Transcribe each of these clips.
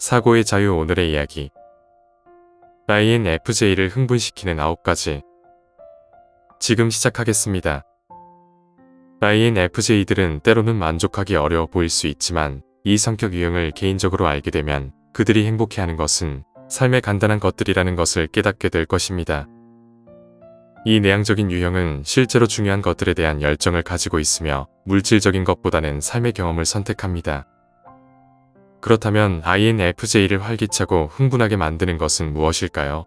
사고의 자유 오늘의 이야기 INFJ를 흥분시키는 9가지 지금 시작하겠습니다. INFJ들은 때로는 만족하기 어려워 보일 수 있지만 이 성격 유형을 개인적으로 알게 되면 그들이 행복해하는 것은 삶의 간단한 것들이라는 것을 깨닫게 될 것입니다. 이 내향적인 유형은 실제로 중요한 것들에 대한 열정을 가지고 있으며 물질적인 것보다는 삶의 경험을 선택합니다. 그렇다면 INFJ를 활기차고 흥분하게 만드는 것은 무엇일까요?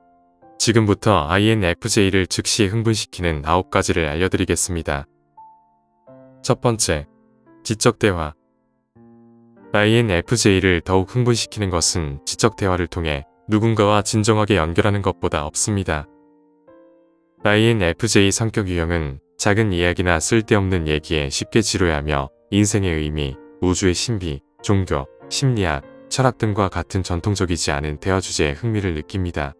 지금부터 INFJ를 즉시 흥분시키는 9가지를 알려드리겠습니다. 첫 번째, 지적 대화. INFJ를 더욱 흥분시키는 것은 지적 대화를 통해 누군가와 진정하게 연결하는 것보다 없습니다. INFJ 성격 유형은 작은 이야기나 쓸데없는 얘기에 쉽게 지루해하며 인생의 의미, 우주의 신비, 종교, 심리학, 철학 등과 같은 전통적이지 않은 대화 주제에 흥미를 느낍니다.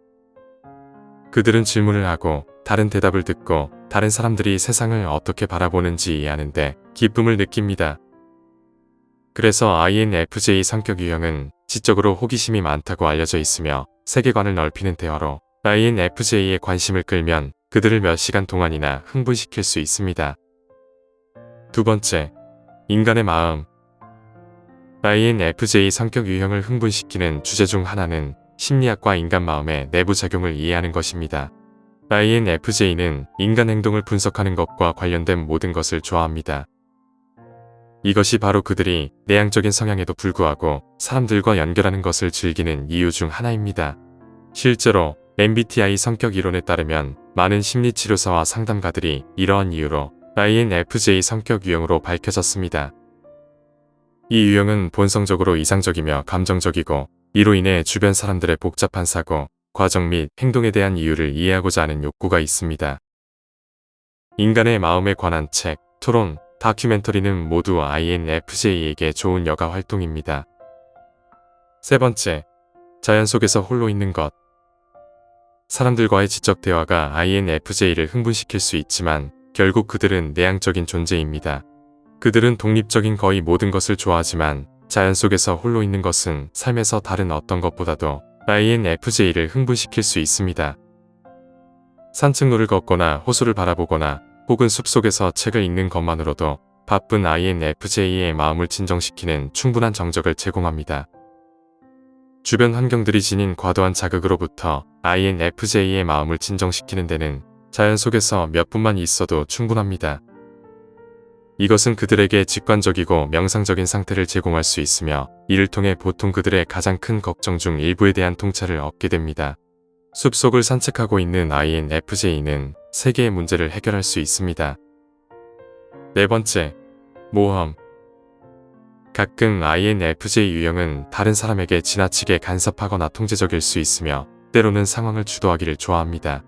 그들은 질문을 하고 다른 대답을 듣고 다른 사람들이 세상을 어떻게 바라보는지 이해하는데 기쁨을 느낍니다. 그래서 INFJ 성격 유형은 지적으로 호기심이 많다고 알려져 있으며 세계관을 넓히는 대화로 INFJ의 관심을 끌면 그들을 몇 시간 동안이나 흥분시킬 수 있습니다. 두 번째, 인간의 마음. INFJ 성격 유형을 흥분시키는 주제 중 하나는 심리학과 인간 마음의 내부 작용을 이해하는 것입니다. INFJ는 인간 행동을 분석하는 것과 관련된 모든 것을 좋아합니다. 이것이 바로 그들이 내향적인 성향에도 불구하고 사람들과 연결하는 것을 즐기는 이유 중 하나입니다. 실제로 MBTI 성격 이론에 따르면 많은 심리치료사와 상담가들이 이러한 이유로 INFJ 성격 유형으로 밝혀졌습니다. 이 유형은 본성적으로 이상적이며 감정적이고 이로 인해 주변 사람들의 복잡한 사고, 과정 및 행동에 대한 이유를 이해하고자 하는 욕구가 있습니다. 인간의 마음에 관한 책, 토론, 다큐멘터리는 모두 INFJ에게 좋은 여가 활동입니다. 세 번째, 자연 속에서 홀로 있는 것. 사람들과의 지적 대화가 INFJ를 흥분시킬 수 있지만 결국 그들은 내향적인 존재입니다. 그들은 독립적인 거의 모든 것을 좋아하지만 자연 속에서 홀로 있는 것은 삶에서 다른 어떤 것보다도 INFJ를 흥분시킬 수 있습니다. 산책로를 걷거나 호수를 바라보거나 혹은 숲속에서 책을 읽는 것만으로도 바쁜 INFJ의 마음을 진정시키는 충분한 정적을 제공합니다. 주변 환경들이 지닌 과도한 자극으로부터 INFJ의 마음을 진정시키는 데는 자연 속에서 몇 분만 있어도 충분합니다. 이것은 그들에게 직관적이고 명상적인 상태를 제공할 수 있으며 이를 통해 보통 그들의 가장 큰 걱정 중 일부에 대한 통찰을 얻게 됩니다. 숲속을 산책하고 있는 INFJ는 세계의 문제를 해결할 수 있습니다. 네 번째, 모험. 가끔 INFJ 유형은 다른 사람에게 지나치게 간섭하거나 통제적일 수 있으며 때로는 상황을 주도하기를 좋아합니다.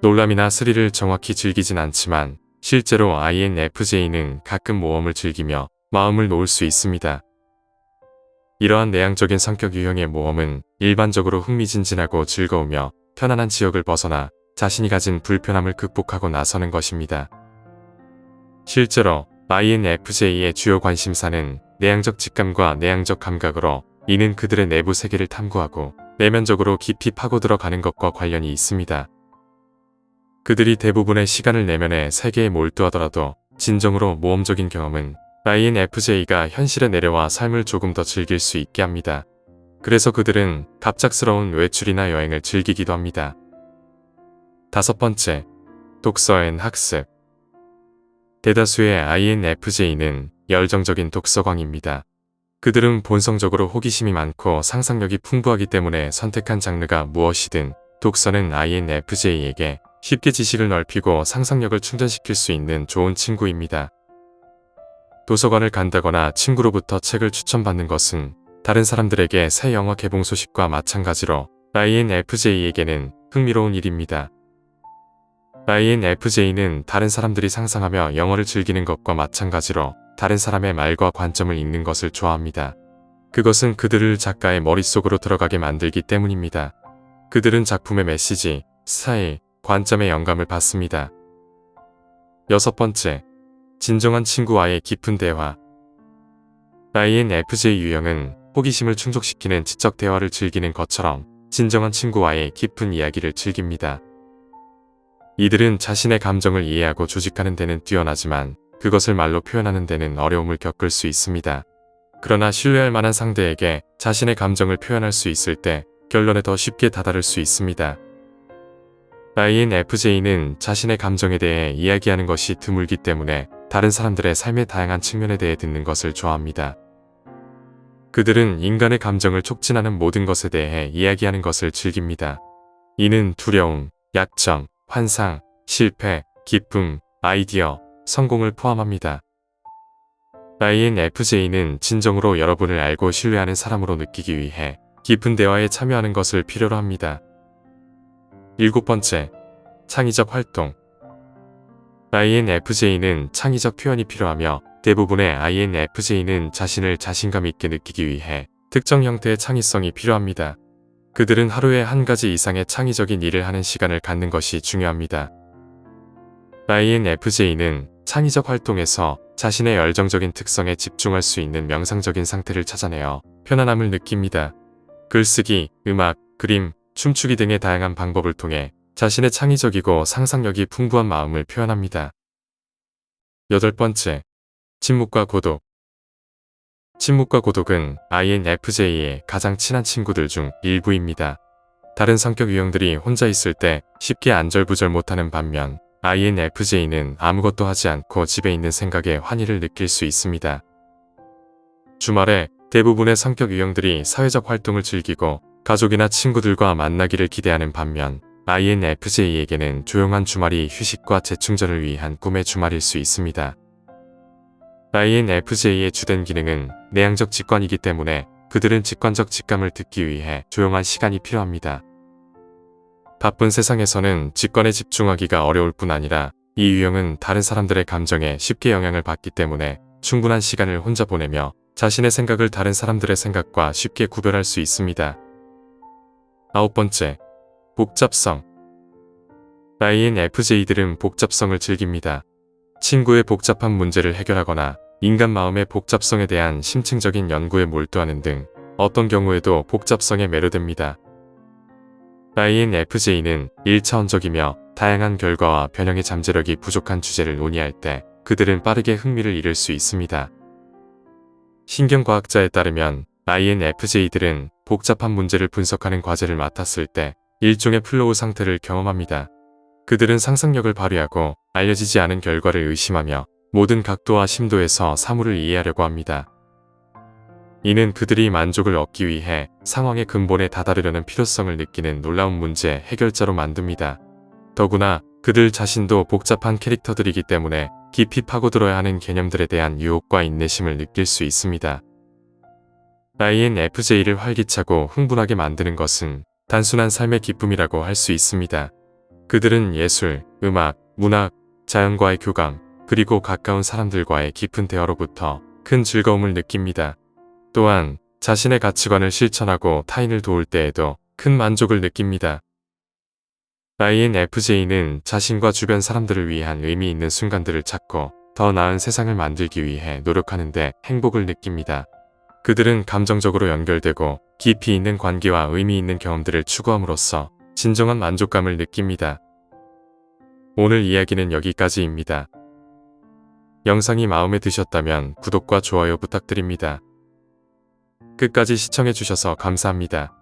놀람이나 스릴을 정확히 즐기진 않지만 실제로 INFJ는 가끔 모험을 즐기며 마음을 놓을 수 있습니다. 이러한 내향적인 성격 유형의 모험은 일반적으로 흥미진진하고 즐거우며 편안한 지역을 벗어나 자신이 가진 불편함을 극복하고 나서는 것입니다. 실제로 INFJ의 주요 관심사는 내향적 직감과 내향적 감각으로 이는 그들의 내부 세계를 탐구하고 내면적으로 깊이 파고들어 가는 것과 관련이 있습니다. 그들이 대부분의 시간을 내면의 세계에 몰두하더라도 진정으로 모험적인 경험은 INFJ가 현실에 내려와 삶을 조금 더 즐길 수 있게 합니다. 그래서 그들은 갑작스러운 외출이나 여행을 즐기기도 합니다. 다섯 번째, 독서 앤 학습. 대다수의 INFJ는 열정적인 독서광입니다. 그들은 본성적으로 호기심이 많고 상상력이 풍부하기 때문에 선택한 장르가 무엇이든 독서는 INFJ에게 쉽게 지식을 넓히고 상상력을 충전시킬 수 있는 좋은 친구입니다. 도서관을 간다거나 친구로부터 책을 추천받는 것은 다른 사람들에게 새 영화 개봉 소식과 마찬가지로 INFJ에게는 흥미로운 일입니다. INFJ는 다른 사람들이 상상하며 영어를 즐기는 것과 마찬가지로 다른 사람의 말과 관점을 읽는 것을 좋아합니다. 그것은 그들을 작가의 머릿속으로 들어가게 만들기 때문입니다. 그들은 작품의 메시지, 스타일, 관점의 영감을 받습니다. 여섯 번째, 진정한 친구와의 깊은 대화. INFJ 유형은 호기심을 충족시키는 지적 대화를 즐기는 것처럼 진정한 친구와의 깊은 이야기를 즐깁니다. 이들은 자신의 감정을 이해하고 조직하는 데는 뛰어나지만 그것을 말로 표현하는 데는 어려움을 겪을 수 있습니다. 그러나 신뢰할 만한 상대에게 자신의 감정을 표현할 수 있을 때 결론에 더 쉽게 다다를 수 있습니다. INFJ는 자신의 감정에 대해 이야기하는 것이 드물기 때문에 다른 사람들의 삶의 다양한 측면에 대해 듣는 것을 좋아합니다. 그들은 인간의 감정을 촉진하는 모든 것에 대해 이야기하는 것을 즐깁니다. 이는 두려움, 약점, 환상, 실패, 기쁨, 아이디어, 성공을 포함합니다. INFJ는 진정으로 여러분을 알고 신뢰하는 사람으로 느끼기 위해 깊은 대화에 참여하는 것을 필요로 합니다. 일곱 번째, 창의적 활동. INFJ는 창의적 표현이 필요하며 대부분의 INFJ는 자신을 자신감 있게 느끼기 위해 특정 형태의 창의성이 필요합니다. 그들은 하루에 한 가지 이상의 창의적인 일을 하는 시간을 갖는 것이 중요합니다. INFJ는 창의적 활동에서 자신의 열정적인 특성에 집중할 수 있는 명상적인 상태를 찾아내어 편안함을 느낍니다. 글쓰기, 음악, 그림, 춤추기 등의 다양한 방법을 통해 자신의 창의적이고 상상력이 풍부한 마음을 표현합니다. 여덟 번째, 침묵과 고독. 침묵과 고독은 INFJ의 가장 친한 친구들 중 일부입니다. 다른 성격 유형들이 혼자 있을 때 쉽게 안절부절 못하는 반면 INFJ는 아무것도 하지 않고 집에 있는 생각에 환희를 느낄 수 있습니다. 주말에 대부분의 성격 유형들이 사회적 활동을 즐기고 가족이나 친구들과 만나기를 기대하는 반면 INFJ에게는 조용한 주말이 휴식과 재충전을 위한 꿈의 주말일 수 있습니다. INFJ의 주된 기능은 내향적 직관이기 때문에 그들은 직관적 직감을 듣기 위해 조용한 시간이 필요합니다. 바쁜 세상에서는 직관에 집중하기가 어려울 뿐 아니라 이 유형은 다른 사람들의 감정에 쉽게 영향을 받기 때문에 충분한 시간을 혼자 보내며 자신의 생각을 다른 사람들의 생각과 쉽게 구별할 수 있습니다. 아홉 번째, 복잡성. INFJ들은 복잡성을 즐깁니다. 친구의 복잡한 문제를 해결하거나 인간 마음의 복잡성에 대한 심층적인 연구에 몰두하는 등 어떤 경우에도 복잡성에 매료됩니다. INFJ는 1차원적이며 다양한 결과와 변형의 잠재력이 부족한 주제를 논의할 때 그들은 빠르게 흥미를 잃을 수 있습니다. 신경과학자에 따르면 INFJ들은 복잡한 문제를 분석하는 과제를 맡았을 때 일종의 플로우 상태를 경험합니다. 그들은 상상력을 발휘하고 알려지지 않은 결과를 의심하며 모든 각도와 심도에서 사물을 이해하려고 합니다. 이는 그들이 만족을 얻기 위해 상황의 근본에 다다르려는 필요성을 느끼는 놀라운 문제 해결자로 만듭니다. 더구나 그들 자신도 복잡한 캐릭터들이기 때문에 깊이 파고들어야 하는 개념들에 대한 유혹과 인내심을 느낄 수 있습니다. INFJ를 활기차고 흥분하게 만드는 것은 단순한 삶의 기쁨이라고 할 수 있습니다. 그들은 예술, 음악, 문학, 자연과의 교감, 그리고 가까운 사람들과의 깊은 대화로부터 큰 즐거움을 느낍니다. 또한 자신의 가치관을 실천하고 타인을 도울 때에도 큰 만족을 느낍니다. INFJ는 자신과 주변 사람들을 위한 의미 있는 순간들을 찾고 더 나은 세상을 만들기 위해 노력하는데 행복을 느낍니다. 그들은 감정적으로 연결되고 깊이 있는 관계와 의미 있는 경험들을 추구함으로써 진정한 만족감을 느낍니다. 오늘 이야기는 여기까지입니다. 영상이 마음에 드셨다면 구독과 좋아요 부탁드립니다. 끝까지 시청해주셔서 감사합니다.